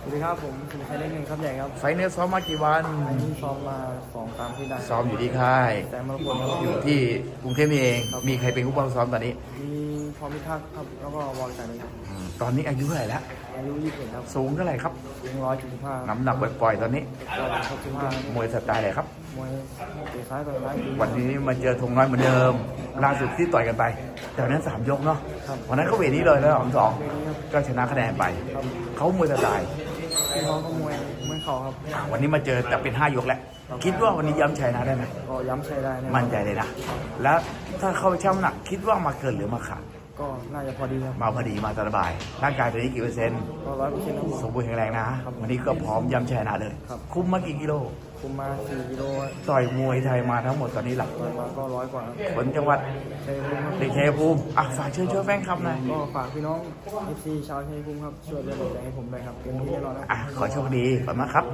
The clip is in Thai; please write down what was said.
สวัสดีครับผมสุนทรเล็กหนึ่งครับใหญ่ครับไฟล์เนื้อซ้อมมากี่วัน อันนี้ซ้อมมาสองสามที่ได้ซ้อมอยู่ที่ค่าย แต่มรกตครับ อยู่ที่กรุงเทพนี่เองมีใครเป็นผู้บังซ้อมตอนนี้มีพอมิทักษ์ครับแล้วก็วอลจันทร์ครับอืมตอนนี้อายุเท่าไหร่แล้ว อายุยี่สิบเอ็ดครับสูงเท่าไหร่ครับถึงร้อยจุดสิบห้าน้ำหนักปล่อยๆตอนนี้ร้อยหกสิบห้ามวยสไตล์อะไรครับ มวยเตะซ้ายต่อยซ้ายดีวันนี้มาเจอธงน้อยเหมือนเดิม ล่าสุดที่ต่อยกันไป แต่วันนั้นสามยกเนาะ ครับวันนั้นเขาเวทนี้เลยแล้วสองสอง เวทีครับ ก็ชนะคะแนนไป ครับ เขามวยสไตล์พี่น้องก็มวยมวยเข่าครับ อะวันนี้มาเจอแต่เป็นห้ายกแล้วคิดว่าวันนี้ย้ำชัยนะได้ไหมก็ย้ำใช้ได้แน่มั่นใจเลยนะ แล้วถ้าเข้าไปช่ำหนัก คิดว่ามาเกินหรือมาขาด ก็น่าจะพอดีครับ มาพอดีมาสบาย ร่างกายตอนนี้กี่เปอร์เซ็นต์ก็ร้อยเปอร์เซ็นต์ครับสมบูรณ์แข็งแรงนะ วันนี้ก็พร้อมย้ำชยชนะเลยครับคุ้มมากี่กิโล คุมมาสี่กิโลต่อยมวยไทยมาทั้งหมดตอนนี้หลักต่อยมาก็ร้อยกว่าครับผลจังหวัดใช้ภูมิครับเด็กชัยภูมิอะฝากเชิญช่วยแฟนคลับหน่อยก็ฝากพี่น้องเอฟซีชาวชัยภูมิครับช่วยเป็นกำลังใจให้ผมด้วยครับเต็มที่แน่นอนครับอะขอโชคดีขอบคุณมากครับ